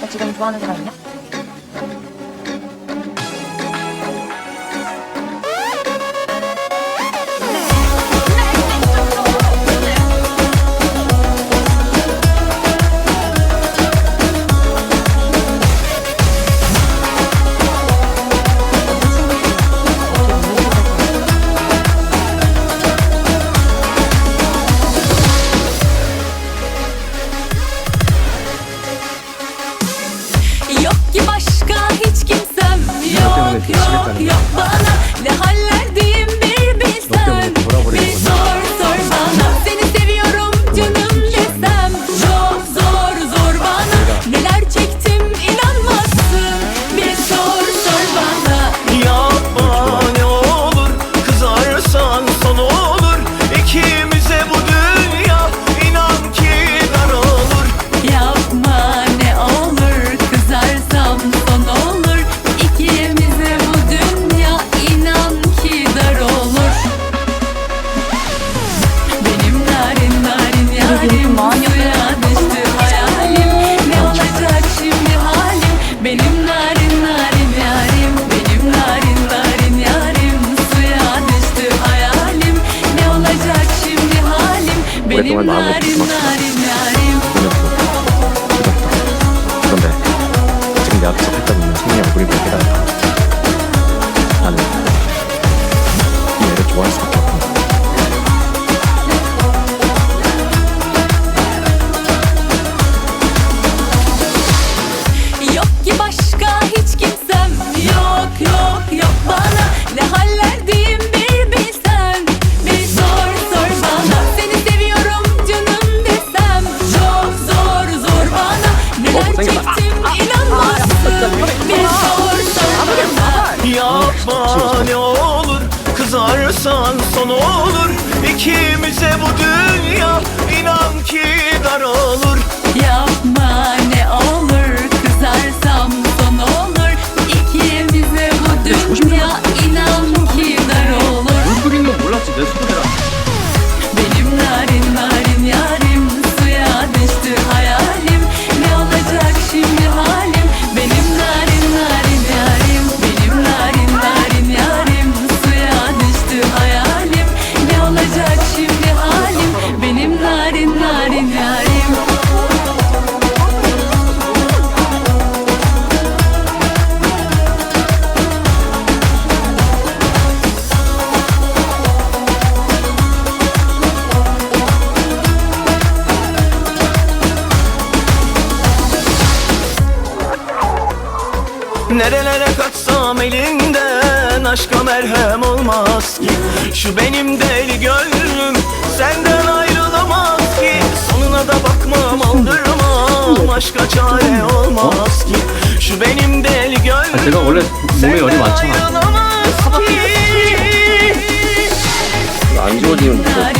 나 지금 좋아하는 사람 있냐? Yok yok yok bana Ne hallerdeyim bir bilsen. Bir sor sor bana. Seni seviyorum canım desem. Çok zor zor bana. Neler çektim inanmazsın. Bir sor sor bana. Yapma ne olur. Kızarsan son olur. İkimize bu dünya inan ki dar olur. Yapma ne olur. Kızarsam son halim Benim Yapma ne olur Kızarsan son olur. İkimize bu dünya inan ki dar olur Nerelere kaçsam elinden Aşka merhem olmaz ki Şu benim deli gönlüm Senden ayrılamaz ki Sonuna da bakmam aldırmam Aşka çare olmaz ki Şu benim deli gönlüm 내가 원래 몸에 열이 많잖아. ayrılamaz ki 안 지워지면 뭐